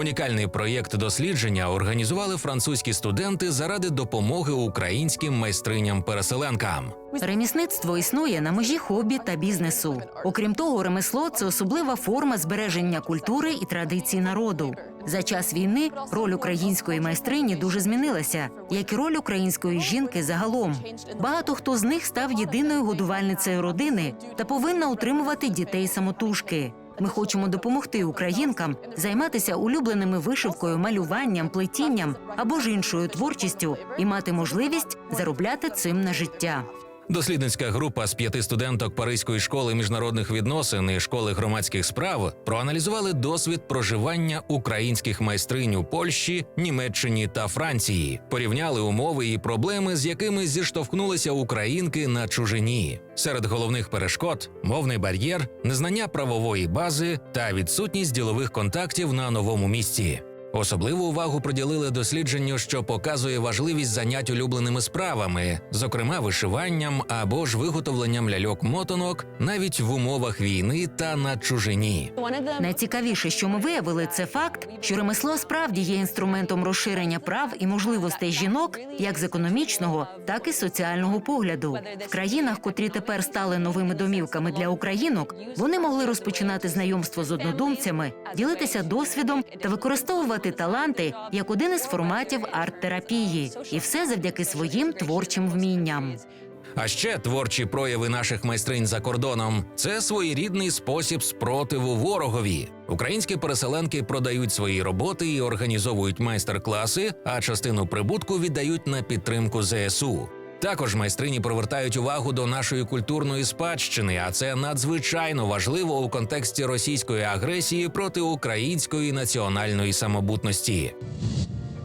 Унікальний проєкт дослідження організували французькі студенти заради допомоги українським майстриням-переселенкам. Ремісництво існує на межі хобі та бізнесу. Окрім того, ремесло це особлива форма збереження культури і традицій народу. За час війни роль української майстрині дуже змінилася, як і роль української жінки загалом. Багато хто з них став єдиною годувальницею родини та повинна утримувати дітей самотужки. Ми хочемо допомогти українкам займатися улюбленими вишивкою, малюванням, плетінням або ж іншою творчістю і мати можливість заробляти цим на життя. Дослідницька група з п'яти студенток Паризької школи міжнародних відносин і школи громадських справ проаналізували досвід проживання українських майстринь у Польщі, Німеччині та Франції, порівняли умови і проблеми, з якими зіштовхнулися українки на чужині. Серед головних перешкод мовний бар'єр, незнання правової бази та відсутність ділових контактів на новому місці. Особливу увагу приділили дослідженню, що показує важливість занять улюбленими справами, зокрема вишиванням або ж виготовленням ляльок-мотонок, навіть в умовах війни та на чужині. Найцікавіше, що ми виявили, це факт, що ремесло справді є інструментом розширення прав і можливостей жінок як з економічного, так і соціального погляду. В країнах, котрі тепер стали новими домівками для українок, вони могли розпочинати знайомство з однодумцями, ділитися досвідом та використовувати таланти як один із форматів арт-терапії, і все завдяки своїм творчим вмінням. А ще творчі прояви наших майстринь за кордоном це своєрідний спосіб спротиву ворогові. Українські переселенки продають свої роботи і організовують майстер-класи, а частину прибутку віддають на підтримку ЗСУ. Також майстрині привертають увагу до нашої культурної спадщини, а це надзвичайно важливо у контексті російської агресії проти української національної самобутності.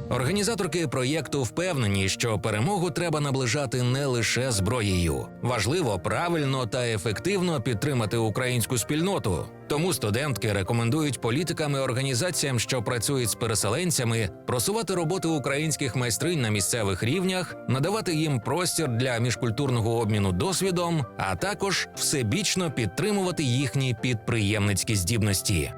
Організаторки проєкту впевнені, що перемогу треба наближати не лише зброєю. Важливо правильно та ефективно підтримати українську спільноту. Тому студентки рекомендують політикам і організаціям, що працюють з переселенцями, просувати роботи українських майстринь на місцевих рівнях, надавати їм простір для міжкультурного обміну досвідом, а також всебічно підтримувати їхні підприємницькі здібності.